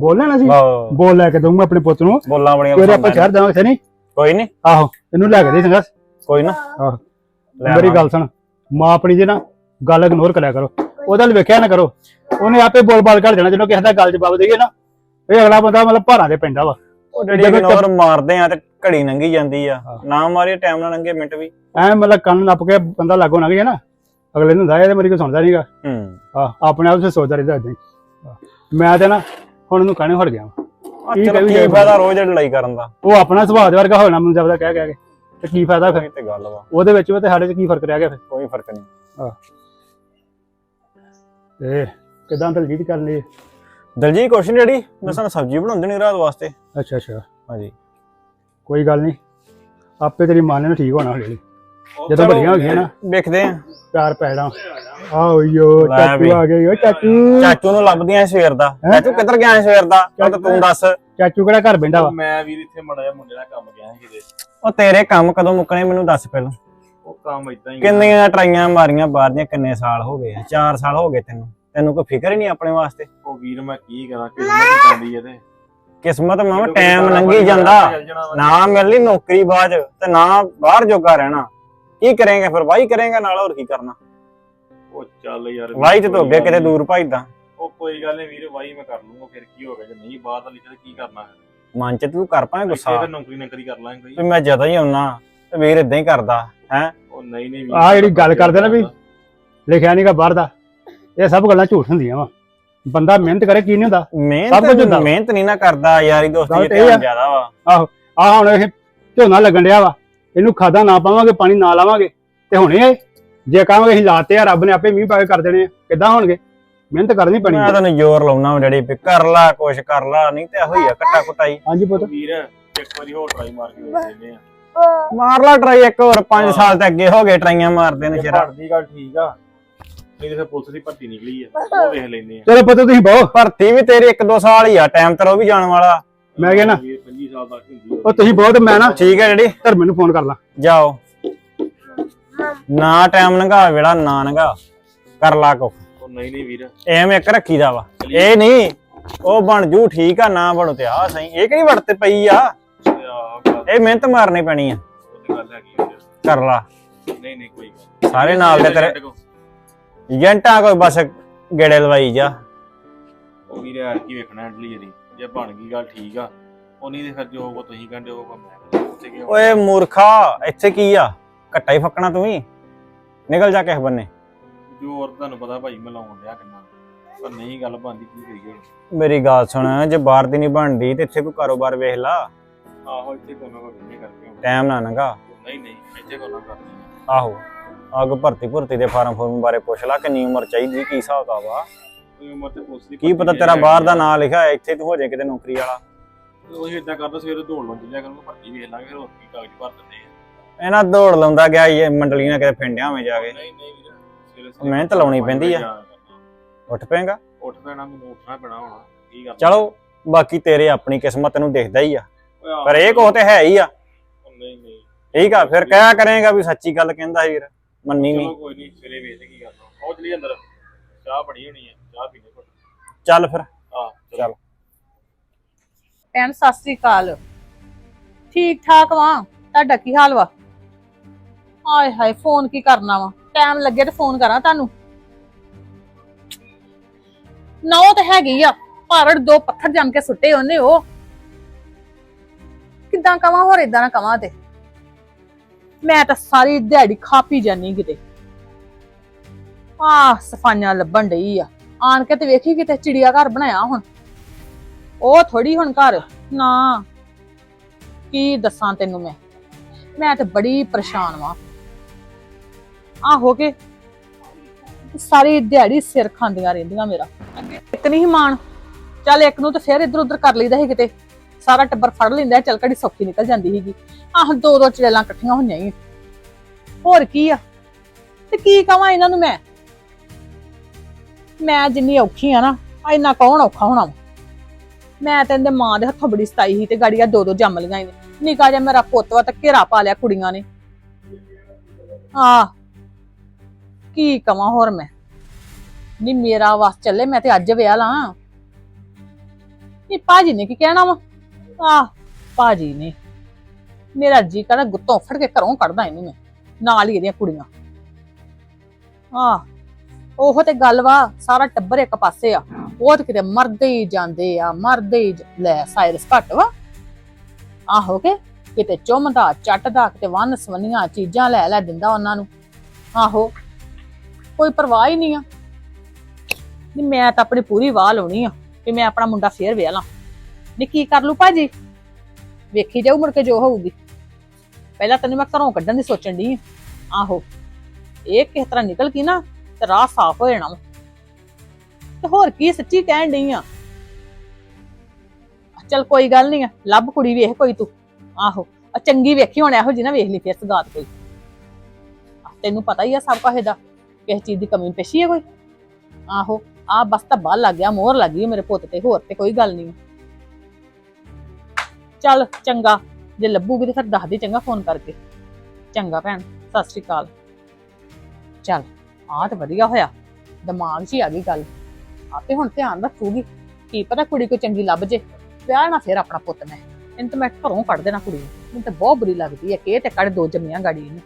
ਬੋਲਣਾ ਨਾ ਸੀ? ਵਾਹ, ਬੋਲ ਲੈ ਕੇ ਦਊਂਗਾ ਆਪਣੇ ਪੁੱਤ ਨੂੰ। ਬੋਲਾਂ ਬੜੀਆਂ ਪਸੰਦ ਆਪਾਂ ਆ। ਸ਼ਹਿਰ ਜਾਵਾਂਗੇ ਨਹੀਂ ਕੋਈ ਨਹੀਂ ਆਹੋ ਇਹਨੂੰ ਲੈ ਕੇ ਦੇ ਚੰਗਾ ਕੋਈ ਨਾ। ਆਹੋ। ਲੈ ਮੇਰੀ। ਗੱਲ ਸੁਣ। ਮਾਂ ਆਪਣੀ ਜੇ ਨਾ ਗੱਲ ਇਗਨੋਰ ਕਰਿਆ ਕਰੋ। ਉਹਦਾ ਵੇਖਿਆ ਨਾ ਕਰੋ। ਉਹਨੇ ਆਪੇ ਬੋਲ ਬਾਲ ਕਰ ਜਾਣਾ ਜਦੋਂ ਕਿਸੇ ਦਾ ਗੱਲ ਜਵਾਬ ਦੇਈਏ ਨਾ। ਇਹ ਅਗਲਾ ਬੰਦਾ ਮਤਲਬ ਭਾਰਾਂ ਦੇ ਪੈਂਦਾ ਵਾ। ਉਹ ਜਿਹੜੀ ਜਦੋਂ ਇਗਨੋਰ ਮਾਰਦੇ ਆ ਤੇ ਘੜੀ ਲੰਘੀ ਜਾਂਦੀ ਆ। ਹਾਂ। ਨਾ ਮਾਰੀ ਟਾਈਮ ਨਾਲ ਲੰਘੇ ਮਿੰਟ ਵੀ। ਐ ਮਤਲਬ ਕੰਨ ਨੱਪ ਕੇ ਬੰਦਾ ਲਾਗੋ ਲੰਘ ਗਿਆ ਨਾ। ਅਗਲੇ ਨੂੰ ਹੁੰਦਾ ਇਹ ਤੇ ਮੇਰੀ ਕੋਈ ਸੁਣਦਾ ਨਹੀਂਗਾ। ਹੂੰ। ਆ ਆਪਣੇ ਆਪ ਸੇ ਸੋਚਦਾ ਰਹਿੰਦਾ ਏਦਾਂ ਹੀ। ਆਹ, ਮੈਂ ਤੇ ਨਾ ਹੁਣ ਉਹਨੂੰ ਕਹਿਣੇ ਹਟ ਗਿਆ। ਵਾਂ। ਆ ਕੀ ਚਲੋ ਕਹੀ ਕੀ ਜਾਏ ਫਾਇਦਾ ਰੋਜ਼ ਲੜਾਈ ਕਰਨ ਦਾ? ਉਹ ਆਪਣਾ ਸੁਭਾਅ ਦੇ ਵਰਗਾ ਹੋ ਜਾਣਾ ਮੈਨੂੰ ਜਬਦਾ ਕਹਿ ਕਹਿ ਕੇ। ਤੇ ਕੀ ਫਾਇਦਾ ਫਿਰ? ਇਹ ਤੇ ਗੱਲ ਵਾ। ਉਹਦੇ ਵਿੱਚ ਵੀ ਤੇ ਸਾਡੇ 'ਚ ਕੀ ਫ਼ਰਕ ਰਹਿ ਗਿਆ ਫਿਰ? ਕੋਈ ਫ਼ਰਕ ਨਹੀਂ। ਤੇ ਕਿਦਾਂ ਦਲਜੀਤ ਕਰ ਲਈ ਦਲਜੀਤ ਕੁਛ ਨੀ ਜਿਹੜੀ ਮੈਂ ਸਾਨੂੰ ਸਬਜ਼ੀ ਬਣਾਉਂਦੇ ਨੇ ਰਾਤ ਵਾਸਤੇ। ਅੱਛਾ ਅੱਛਾ। ਹਾਂਜੀ। ਕੋਈ ਗੱਲ ਨਹੀਂ। ਆਪੇ ਤੇਰੀ ਮਾਂ ਨੇ ਠੀਕ ਹੋਣਾ ਹੌਲੀ ਜਦੋਂ ਵੱਡੀਆਂ ਹੋ ਗਈਆਂ ਨਾ। ਵੇਖਦੇ ਆ। ਚਾਰ ਪੈੜਾਂ। ਆਓਯੋ ਲੈ ਚਾਚੂ। ਆ ਗਏ ਓ ਚਾਚੂ। ਚਾਚੂ ਨੂੰ ਲੱਭਦੀਆਂ ਸਵੇਰ ਦਾ। ਹੈਂ? ਚਾਚੂ ਕਿੱਧਰ ਗਿਆ ਸਵੇਰ ਦਾ? ਉਹ ਤਾਂ ਤੂੰ ਦੱਸ। ਚਾਚੂ ਕਿਹੜਾ ਘਰ ਬੈਂਦਾ ਵਾ? ਮੈਂ ਵੀਰ ਇੱਥੇ ਮੜਾ ਜਾ ਮੁੰਡੇ ਨਾਲ ਕੰਮ ਗਿਆ ਸੀ ਕਿਤੇ। ਉਹ ਤੇਰੇ ਕੰਮ ਕਦੋਂ ਮੁੱਕਣੇ ਮੈਨੂੰ ਦੱਸ ਪਹਿਲਾਂ। ਉਹ ਕੰਮ ਇਦਾਂ ਹੀ ਕਿੰਨੀਆਂ ਟਰਾਈਆਂ ਮਾਰੀਆਂ ਬਾਹਰ ਦੀਆਂ ਕਿੰਨੇ ਸਾਲ ਹੋ ਗਏ ਆ? 4 ਸਾਲ ਹੋ ਗਏ ਤੈਨੂੰ। ਤੈਨੂੰ ਕੋਈ ਫਿਕਰ ਹੀ ਨਹੀਂ ਆਪਣੇ ਵਾਸਤੇ? ਉਹ ਵੀਰ ਮੈਂ ਕੀ ਕਰਾਂ ਕਿਸਮਤ ਹੀ ਪੈਂਦੀ ਇਹਦੇ ਕਿਸਮਤ ਮਾਂ ਟਾਈਮ ਲੰਘੀ ਜਾਂਦਾ। ਨਾ ਮਿਲਣੀ ਨੌਕਰੀ ਬਾਅਦ ਚ ਤੇ ਨਾ ਬਾਹਰ ਜੋਗਾ ਰਹਿਣਾ। ਕੀ ਕਰੇਂਗੇ ਫਿਰ? ਵਾਹੀ ਕਰੇਂਗੇ ਨਾਲ ਹੋਰ ਕੀ ਕਰਨਾ? ਉਹ ਚੱਲ ਯਾਰ ਵਾਹੀ ਤੇ ਤੋਂ ਕੋਈ ਅੱਗੇ ਗੱਲ ਕਿਤੇ। ਦੂਰ ਭਜਦਾ ਉਹ ਕੋਈ ਗੱਲ ਨਹੀਂ ਵੀਰ ਵਾਹੀ ਮੈਂ ਕਰ ਲੂੰਗਾ ਫਿਰ ਕੀ ਹੋ ਗਿਆ? ਜੇ ਨਹੀਂ ਬਾਤ ਵਾਲੀ ਤੇ ਕੀ ਕਰਨਾ? ਮਨ ਚ ਤੂੰ ਕਰ ਪਾਏ ਗੁੱਸਾ। ਤੇ ਨੌਕਰੀ ਨੌਕਰੀ ਕਰ ਲਾਂਗੇ ਵੀ ਕੋਈ ਮੈਂ ਜਦੋਂ ਹੀ ਆਉਣਾ ਤੇ ਵੀਰ ਇਦਾਂ ਹੀ ਕਰਦਾ ਹੈ? ਉਹ ਨਹੀਂ ਨਹੀਂ ਆਹ ਜਿਹੜੀ ਗੱਲ ਕਰਦੇ ਨਾ ਵੀ ਲਿਖਿਆ ਨਹੀਂਗਾ ਬਾਹਰ ਦਾ ਇਹ ਸਭ ਗੱਲਾਂ ਝੂਠ ਹੁੰਦੀਆਂ ਵਾ। ਬੰਦਾ ਮਿਹਨਤ ਕਰੇ ਕੀ ਨਹੀਂ ਹੁੰਦਾ? ਸਭ ਕੁਝ ਹੁੰਦਾ। ਮਿਹਨਤ ਵਾ। ਮਿਹਨਤ ਨਹੀਂ ਨਾ ਕਰਦਾ ਯਾਰੀ ਦੋਸਤੀ ਗੱਲ ਤੇ ਇਹ ਆ। ਧਿਆਨ ਜ਼ਿਆਦਾ ਵਾ। ਆਹ ਹੁਣ ਇਹ ਝੋਨਾ ਲੱਗਣ ਡਿਆ ਵਾ। ਇਹਨੂੰ ਖਾਦਾ ਨਾ ਪਾਵਾਂਗੇ ਪਾਣੀ ਨਾ ਲਾਵਾਂਗੇ। ਤੇ ਹੁਣੇ ਇਹ ਜੇ ਕਹਾਂਗੇ ਅਸੀਂ ਲਾਤੇ ਆ ਰੱਬ ਨੇ ਆਪੇ ਮੀਂਹ ਪਾ ਕੇ ਕਰ ਦੇਣੇ ਆ। ਕਿੱਦਾਂ ਹੋਣਗੇ? ਮਿਹਨਤ ਕਰਨੀ ਪੈਣੀ। ਮੈਂ ਆ। ਤੈਨੂੰ ਜ਼ੋਰ ਲਾਉਣਾ ਵਾ ਡੈਡੀ ਵੀ ਕਰ ਲਾ ਕੁਛ ਕਰ ਲਾ ਨਹੀਂ ਤੇ ਇਹੋ ਹੀ ਆ ਕੱਟਾ ਕੁਟਾਈ। ਹਾਂਜੀ ਪੁੱਤ। ਵੀਰ ਇੱਕ ਵਾਰੀ ਹੋਰ ਟਰਾਈ ਮਾਰ ਕੇ ਵੇਖ ਲੈਂਦੇ ਆ। ਮਾਰ ਲਾ ਟਰਾਈ ਇੱਕ ਹੋਰ 5 ਸਾਲ ਤੇ ਅੱਗੇ ਹੋ ਗਏ ਟਰਾਈਆਂ ਮਾਰਦੇ ਨੇ ਸ਼ਰਾ। ਭਰਤੀ ਗੱਲ ਠੀਕ ਆ ਨਹੀਂ ਤੇ ਫਿਰ ਪੁਲਿਸ ਦੀ ਭਰਤੀ ਨਿਕਲੀ ਆ। ਉਹ ਵੇਖ ਲੈਂਦੇ ਆ। ਚਲੋ ਪੁੱਤ ਤੁਸੀਂ ਬਹੁ। ਭਰਤੀ ਵੀ ਤੇਰੀ 1-2 ਸਾਲ ਹੀ ਆ ਟਾਈਮ ਤੇ ਉਹ ਵੀ ਜਾਣ ਵਾਲਾ। ਮੈਂ ਕਹਿੰਦਾ ਵੀਰ 25 ਸਾਲ ਤੱਕ ਹੁੰਦੀ ਉਹ ਤੁਸੀਂ ਬਹੁਤ ਮੈਂ ਨਾ ਠੀਕ ਹੈ ਡੈਡੀ। ਧਰਮੇ ਨੂੰ ਫੋਨ ਕਰ ਲਾਂ। ਜਾਓ। ਨਾ ਟਾਈਮ ਲੰਘਾ ਵੇਲਾ ਨਾ ਲੰਘਾ। ਕਰ ਲਾ ਕੋ ਉਹ ਨਹੀਂ ਨਹੀਂ ਵੀਰ। ਐਵੇਂ ਇੱਕ ਰੱਖੀਦਾ ਵਾ। ਇਹ ਨਹੀਂ ਉਹ ਬਣ ਜੂ ਠੀਕ ਆ ਨਾ ਬਣੂ ਤੇ ਆ ਸਹੀ। ਇਹ ਕਿਹੜੀ ਵੜਤ ਪਈ ਆ? ਇਹ ਮਿਹਨਤ ਮਾਰਨੀ ਪੈਣੀ ਆ। ਉਹ ਤੇ ਗੱਲ ਹੈਗੀ ਆ। ਵੀਰ। ਕਰ ਲਾ। ਨਹੀਂ ਨਹੀਂ ਕੋਈ ਗੱਲ ਸਾਰੇ ਨਾਲ ਦੇ ਤੇਰੇ ਏਜੰਟਾਂ ਕੋਈ ਬਸ ਗੇੜੇ ਲਵਾਈ ਜਾ। ਉਹ ਵੀਰ ਯਾਰ ਕੀ ਵੇਖਣਾ ਇਹਦੀ। ਜੇ ਬਣ ਗਈ ਗੱਲ ਠੀਕ ਆ ਉਹ ਨਹੀਂ ਤੇ ਫਿਰ ਜੋ ਹੋਊਗਾ ਤੁਸੀਂ ਕਹਿੰਦੇ ਹੋਊਗਾ ਮੈਂ ਉੱਥੇ ਕੀ। ਓਏ ਮੂਰਖਾ ਇੱਥੇ ਕੀ ਆ? ਘੱਟਾ ਹੀ ਫੱਕਣਾ ਤੂੰ ਵੀ। ਨਿਕਲ ਜਾ ਕਿਸੇ ਬੰਨੇ। ਜੋਰ ਤੁਹਾਨੂੰ ਪਤਾ ਭਾਈ ਮੈਂ ਲਾਉਣ ਡਿਆ ਕਿੰਨਾ ਪਰ ਨਹੀਂ ਗੱਲ ਬਣਦੀ ਕੀ ਕਰੀਏ ਹੁਣ। ਮੇਰੀ ਗੱਲ ਸੁਣ ਜੇ ਬਾਹਰ ਦੀ ਨਹੀਂ ਬਣਦੀ ਤੇ ਇੱਥੇ ਕੋਈ ਕਾਰੋਬਾਰ ਵੇਖ ਲਾ। ਆਹੋ ਇੱਥੇ ਕੋਈ ਨਾ ਕੋਈ ਵਿਹਲੇ ਕਰਕੇ ਹੁਣ। ਟਾਈਮ ਨਾ ਨੰਗਾ ਨਹੀਂ ਨਹੀਂ ਇੱਥੇ ਕੋਈ ਨਾ ਕਰਨੀ ਆ। ਆਹੋ। ਅੱਗ ਭਰਤੀ ਭਰਤੀ ਦੇ ਫਾਰਮ ਫੋਰਮ ਬਾਰੇ ਪੁੱਛ ਲਾ ਕਿੰਨੀ ਉਮਰ ਚਾਹੀਦੀ ਕੀ ਹਿਸਾਬ ਦਾ ਵਾ ਕੋਈ ਉਮਰ ਤੇ ਦੀ ਕੀ ਪਤਾ ਤੇਰਾ ਬਾਹਰ ਦਾ। ਨਾਂ ਲਿਖਿਆ ਹੈ ਇੱਥੇ ਤੂੰ ਹੋ ਜਾਏ ਕਿਤੇ ਨੌਕਰੀ ਵਾਲਾ। ਉਹੀ ਇਦਾਂ ਕਰਦਾ ਸਵੇਰੇ ਦੌੜ ਲੰਚ ਲਿਆ ਕਰੂੰਗਾ ਭਰਤੀ ਵੇਖ ਲਾਂਗੇ ਫਿਰ ਹੋਰ ਕੀ ਕਾਗਜ਼ ਭਰ ਦਿੰਦੇ ਆ। ਇਹਨਾਂ ਦੌੜ ਲਾਉਂਦਾ ਗਿਆ ਇਹ ਮੰਡਲੀਆਂ ਕਿਤੇ ਫਿੰਡਿਆਂ ਵਿੱਚ ਜਾ ਕੇ। ਨਹੀਂ ਨਹੀਂ ਵੀਰ ਸਵੇਰੇ ਸਵੇਰੇ ਮਿਹਨਤ ਲਾਉਣੀ ਪੈਂਦੀ ਆ। ਉੱਠ ਪਏਗਾ? ਉੱਠ ਪੈਣਾ ਮੈਨੂੰ ਉੱਠਣਾ ਪੈਣਾ ਹੁਣ ਕੀ ਕਰਨਾ। ਚਲੋ ਬਾਕੀ ਤੇਰੇ ਆਪਣੀ ਕਿਸਮਤ ਨੂੰ ਦਿਖਦਾ ਹੀ ਆ। ਓਏ ਆਹੋ। ਪਰ ਇਹ ਕੋ ਤੇ ਹੈ ਹੀ ਆ। ਨਹੀਂ ਨਹੀਂ। ਠੀਕ ਆ ਫਿਰ ਕਹਿਆ ਕਰੇਗਾ ਵੀ ਸੱਚੀ ਗੱਲ ਕਹਿੰਦਾ ਸੀ ਵੀਰ। ਮੰਨੀ ਨਹੀਂ ਚਲੋ ਕੋਈ ਨਹੀਂ ਸਵੇਰੇ ਵੇਖਦੇ ਕੀ ਕਰਨਾ। ਆਓ ਚਲੀ ਅੰਦਰ। ਚਾਹ ਬਣੀ ਹੋਣੀ ਹੈ ਚਾਹ ਪੀਣੇ ਕੋਲ ਚੱਲ ਫਿਰ। ਆਹ ਚੱਲ। ਭੈਣ ਸਤਿ ਸ੍ਰੀ ਅਕਾਲ। ਠੀਕ ਠਾਕ ਵਾਂ। ਤੁਹਾਡਾ ਕੀ ਹਾਲ ਵਾ? ਹਾਏ ਹਾਏ ਫੋਨ ਕੀ ਕਰਨਾ ਵਾ? ਟਾਈਮ ਲੱਗੇ ਤੇ ਫੋਨ ਕਰਾਂ ਤੁਹਾਨੂੰ। ਨਾ ਉਹ ਤਾਂ ਹੈਗੀ ਆ। ਭਾਰੜ ਦੋ ਪੱਥਰ ਜੰਮ ਕੇ ਸੁੱਟੇ ਉਹਨੇ ਉਹ। ਇਦਾਂ ਕਵਾਂ ਹੋਰ ਇਦਾਂ ਨਾ ਕਵਾਂ ਤੇ। ਮੈਂ ਤਾਂ ਸਾਰੀ ਦਿਹਾੜੀ ਖਾ ਪੀ ਜਾਨੀ ਕਿਤੇ। ਆ ਸਫਾਈਆਂ ਲੱਭਣ ਡਈ ਆ। ਆਣ ਕੇ ਤੇ ਵੇਖੀ ਕਿਤੇ ਚਿੜੀਆ ਘਰ ਬਣਾਇਆ ਹੁਣ। ਉਹ ਥੋੜੀ ਹੁਣ ਘਰ। ਨਾ, ਕੀ ਦੱਸਾਂ ਤੈਨੂੰ ਮੈਂ? ਮੈਂ ਤੇ ਬੜੀ ਪਰੇਸ਼ਾਨ ਵਾਂ। ਆਹੋ ਕੇ ਸਾਰੀ ਦਿਹਾੜੀ ਸਿਰ ਖਾਂਦੀਆਂ ਰਹਿੰਦੀਆਂ ਮੇਰਾ। ਇੱਕ ਨਹੀਂ ਮਾਣ। ਚੱਲ ਇੱਕ ਨੂੰ ਤੇ ਫਿਰ ਇੱਧਰ ਉੱਧਰ ਕਰ ਲਈਦਾ ਸੀ ਕਿਤੇ। ਸਾਰਾ ਟੱਬਰ ਫੜ ਲੈਂਦਾ, ਚੱਲ ਘੜੀ ਸੌਖੀ ਨਿਕਲ ਜਾਂਦੀ ਸੀਗੀ। ਆਹ ਦੋ ਦੋ ਚੜੇਲਾਂ ਇਕੱਠੀਆਂ ਹੋਈਆਂ ਹੀ ਹੋਰ ਕੀ ਆ? ਤੇ ਕੀ ਕਵਾਂ ਇਹਨਾਂ ਨੂੰ ਮੈਂ? ਮੈਂ ਜਿੰਨੀ ਔਖੀ ਆ ਨਾ ਇੰਨਾ ਕੌਣ ਔਖਾ ਹੋਣਾ ਮੈਂ ਤੇ ਇਹਦੇ ਮਾਂ ਦੇ ਹੱਥੋਂ ਬੜੀ ਸਤਾਈ ਸੀ ਤੇ ਗਾੜੀਆਂ ਦੋ ਦੋ ਜੰਮ ਲੀਆਂ ਇਹਨੇ। ਨਿਕਾ ਜਿਹਾ ਮੇਰਾ ਪੋਤਵਾ ਵਾ ਤੇ ਘੇਰਾ ਪਾ ਲਿਆ ਕੁੜੀਆਂ ਨੇ। ਆ ਕੀ ਕਵਾਂ ਹੋਰ ਮੈਂ? ਨਹੀਂ ਮੇਰਾ ਵਾਸ ਚੱਲੇ, ਮੈਂ ਤੇ ਅੱਜ ਵਿਆਹ ਲਾਂ। ਨਹੀਂ ਭਾਜੀ ਨੇ ਕੀ ਕਹਿਣਾ ਵਾ? ਆਹ, ਭਾਜੀ ਨੇ ਮੇਰਾ ਜੀ ਕਹਿੰਦਾ ਗੁੱਤੋਂ ਫੜ ਕੇ ਘਰੋਂ ਕੱਢਦਾ ਇਹਨੂੰ ਮੈਂ, ਨਾਲ ਹੀ ਇਹਦੀਆਂ ਕੁੜੀਆਂ। ਆ ਉਹ ਤੇ ਗੱਲ ਵਾ, ਸਾਰਾ ਟੱਬਰ ਇੱਕ ਪਾਸੇ ਆ। ਉਹ ਤੇ ਕਿਤੇ ਮਰਦੇ ਹੀ ਜਾਂਦੇ ਆ, ਮਰਦੇ ਹੀ ਜ- ਲੈ, ਸਾਇਰਸ ਘੱਟ ਵਾ। ਆਹੋ ਕੇ ਕਿਤੇ ਚੁੰਮਦਾ, ਚੱਟਦਾ, ਕਿਤੇ ਵੰਨ ਸਵੰਨੀਆਂ ਚੀਜ਼ਾਂ ਲੈ ਲੈ ਦਿੰਦਾ ਉਹਨਾਂ ਨੂੰ। ਆਹੋ, ਕੋਈ ਪਰਵਾਹ ਹੀ ਨਹੀਂ ਆ। ਨਹੀਂ ਮੈਂ ਤਾਂ ਆਪਣੀ ਪੂਰੀ ਵਾਹ ਲਾਉਣੀ ਆ ਕਿ ਮੈਂ ਆਪਣਾ ਮੁੰਡਾ ਫੇਰ ਵਿਆਹ ਲਾਂ। ਨੀ ਕੀ ਕਰ ਲੂ ਭਾਜੀ? ਵੇਖੀ ਜਾਊ ਮੁੜ ਕੇ ਜੋ ਹੋਊਗੀ। ਪਹਿਲਾਂ ਤੈਨੂੰ ਮੈਂ ਘਰੋਂ ਕੱਢਣ ਦੀ ਸੋਚਣ ਦੀ ਆਹੋ, ਇਹ ਕਿਸ ਤਰ੍ਹਾਂ ਨਿਕਲ ਗਈ ਨਾ, ਤੇ ਰਾਹ ਸਾਫ਼ ਹੋ ਜਾਣਾ ਵਾ। ਤੇ ਹੋਰ ਕੀ ਸੱਚੀ ਕਹਿਣ ਡਈ ਆ? ਚਲ ਕੋਈ ਗੱਲ ਨਹੀਂ ਆ, ਲੱਭ ਕੁੜੀ ਵੇਖ ਕੋਈ ਤੂੰ। ਆਹੋ ਆ ਚੰਗੀ ਵੇਖੀ ਹੁਣ ਇਹੋ ਜੀ ਨਾ ਵੇਖ ਲਈ ਫਿਰ ਸਗਾਤ ਕੋਈ। ਤੈਨੂੰ ਪਤਾ ਹੀ ਆ ਸਭ ਕਾਹੇ ਦਾ ਕਿਸੇ ਚੀਜ਼ ਦੀ ਕਮੀ ਪੇਸ਼ੀ ਹੈ ਕੋਈ? ਆਹੋ ਆ ਬਸ ਤਾਂ ਬਾਹਰ ਲੱਗ ਗਿਆ, ਮੋਹਰ ਲੱਗ ਗਈ ਮੇਰੇ ਪੁੱਤ ਤੇ, ਹੋਰ ਤੇ ਕੋਈ ਗੱਲ ਨਹੀਂ ਚੱਲ ਚੰਗਾ, ਜੇ ਲੱਭੂਗੀ ਤੇ ਫਿਰ ਦੱਸ ਦੇ ਚੰਗਾ ਫੋਨ ਕਰਕੇ। ਚੰਗਾ ਭੈਣ, ਸਤਿ ਸ਼੍ਰੀ ਅਕਾਲ। ਚੱਲ, ਆਹ ਤੇ ਵਧੀਆ ਹੋਇਆ। ਦਿਮਾਗ 'ਚ ਹੀ ਆ ਗਈ ਗੱਲ। ਆਪੇ ਹੁਣ ਧਿਆਨ ਰੱਖੂਗੀ। ਕੀ ਪਤਾ ਕੁੜੀ ਕੋਈ ਚੰਗੀ ਲੱਭ ਜੇ। ਵਿਆਹ ਨਾ ਫਿਰ ਆਪਣਾ ਪੁੱਤ ਮੈਂ। ਇਹਨੂੰ ਤਾਂ ਮੈਂ ਘਰੋਂ ਕੱਢ ਦੇਣਾ ਕੁੜੀ ਨੂੰ। ਮੈਨੂੰ ਤਾਂ ਬਹੁਤ ਬੁਰੀ ਲੱਗਦੀ ਹੈ ਕਿ ਇਹ ਤੇ ਕੱਢ ਦੋ ਜੰਮੀਆਂ ਗਾੜੀ ਇਹਨੂੰ।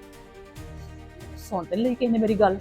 ਸੁਣ ਤੇ ਲਈ ਕਿਸੇ ਨੇ ਮੇਰੀ ਗੱਲ।